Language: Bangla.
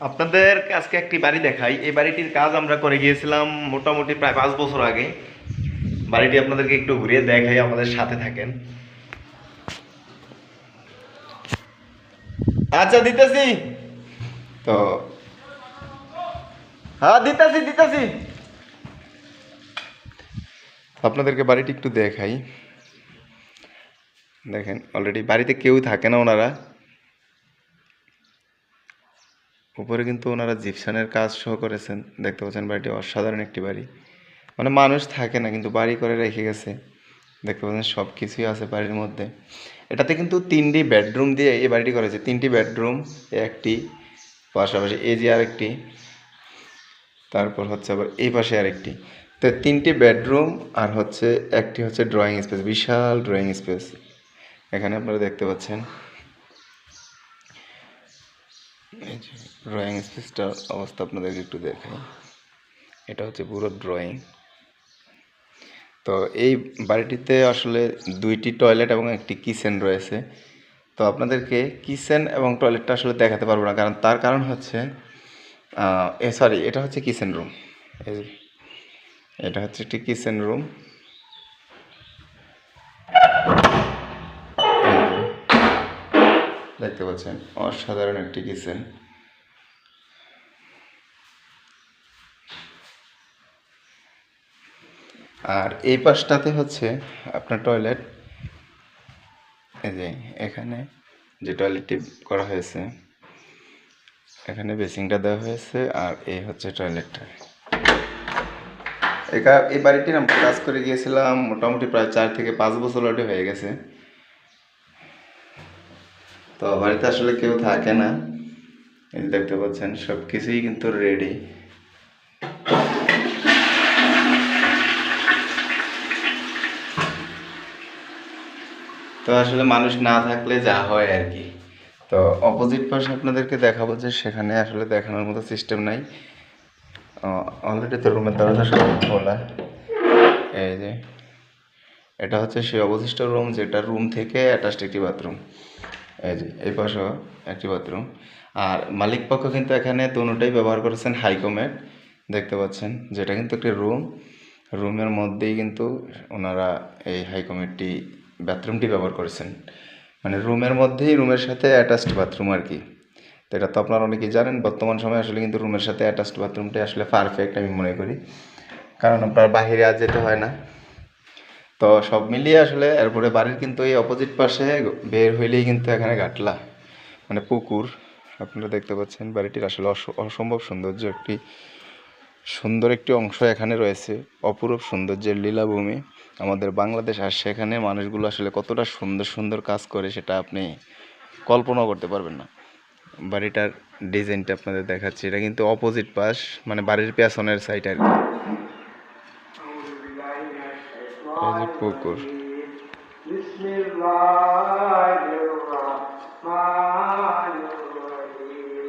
আপনাদের আজকে একটি বাড়ি দেখাই। এই বাড়িটির কাজ আমরা করে গিয়েছিলাম মোটামুটি প্রায় পাঁচ বছর আগে। বাড়িটি আপনাদেরকে একটু ঘুরিয়ে দেখাই, আমাদের সাথে থাকেন। আচ্ছা দিতেছি। তো হ্যাঁ দিতেছি দিতেছি। আপনাদেরকে বাড়িটি একটু দেখাই। দেখেন অলরেডি বাড়িতে কেউ থাকে না ওনারা। উপরে কিন্তু ওনারা জিপসানের কাজ সহ করেছেন। দেখতে পাচ্ছেন বাড়িটি অসাধারণ একটি বাড়ি। মানে মানুষ থাকে না, কিন্তু বাড়ি করে রেখে গেছে। দেখতে পাচ্ছেন সব কিছুই আছে বাড়ির মধ্যে। এটাতে কিন্তু তিনটি বেডরুম দিয়ে এই বাড়িটি করেছে। তিনটি বেডরুম, একটি, পাশাপাশি এই যে আরেকটি, তারপর হচ্ছে আবার এই পাশে আরেকটি। তো তিনটি বেডরুম আর হচ্ছে একটি হচ্ছে ড্রয়িং স্পেস বিশাল ড্রয়িং স্পেস এখানে আপনারা দেখতে পাচ্ছেন ড্রয়িং স্পেসটার অবস্থা আপনাদেরকে একটু দেখাই এটা হচ্ছে পুরো ড্রয়িং তো এই বাড়িটিতে আসলে দুইটি টয়লেট এবং একটি কিচেন রয়েছে। তো আপনাদেরকে কিচেন এবং টয়লেটটা আসলে দেখাতে পারব না, কারণ তার কারণ হচ্ছে সরি এটা হচ্ছে কিচেন রুম এটা হচ্ছে একটি কিচেন রুম দেখতে পাচ্ছেন, অসাধারণ একটি কিচেন আর এই পাশটাতে হচ্ছে আপনার টয়লেট এই যে এখানে যে টয়লেটটি করা হয়েছে, এখানে বেসিংটা দেওয়া হয়েছে আর এই হচ্ছে টয়লেটটা এই বাড়িটির আমরা কাজ করে গিয়েছিলাম মোটামুটি প্রায় চার থেকে পাঁচ বছর হয়ে গেছে। তো বাড়িতে আসলে কেউ থাকে না। এই দেখতে পাচ্ছেন সব কিছুই কিন্তু রেডি তো আসলে মানুষ না থাকলে যা হয় আর কি। তো অপোজিট পাশে আপনাদেরকে দেখাবো যে সেখানে আসলে দেখানোর মতো সিস্টেম নাই। অলরেডি তো রুমের দরজা সব খোলা। এই যে, এটা হচ্ছে সেই অবশিষ্ট রুম যেটা রুম থেকে অ্যাটাচড একটি বাথরুম এই যে একটি বাথরুম। আর মালিক পক্ষ কিন্তু এখানে দুটোটাই ব্যবহার করেছেন হাইকোমেট দেখতে পাচ্ছেন। যেটা কিন্তু একটি রুম। রুমের মধ্যেই কিন্তু ওনারা এই হাইকোমেটটি বাথরুমটি ব্যবহার করেছেন। মানে রুমের মধ্যেই রুমের সাথে অ্যাটাচড বাথরুম আর কি। তো এটা তো আপনারা অনেকেই জানেন, বর্তমান সময়ে আসলে কিন্তু রুমের সাথে অ্যাটাচড বাথরুমটাই আসলে পারফেক্ট আমি মনে করি। কারণ আপনার বাহিরে আর যেতে হয় না। তো সব মিলিয়ে আসলে এরপরে বাড়ির কিন্তু এই অপোজিট পাশে বের হইলেই কিন্তু এখানে ঘাটলা মানে পুকুর। আপনারা দেখতে পাচ্ছেন বাড়িটির আসলে অস- অসম্ভব সৌন্দর্য, একটি সুন্দর একটি অংশ এখানে রয়েছে, অপরূপ সৌন্দর্যের লীলাভূমি। আমাদের বাংলাদেশ আর সেখানে মানুষগুলো আসলে কতটা সুন্দর সুন্দর কাজ করে সেটা আপনি কল্পনাও করতে পারবেন না। বাড়িটার ডিজাইনটা আপনাদের দেখাচ্ছি, এটা কিন্তু অপোজিট পাশ মানে বাড়ির পেছনের সাইড আর কি। এই যে পুকুর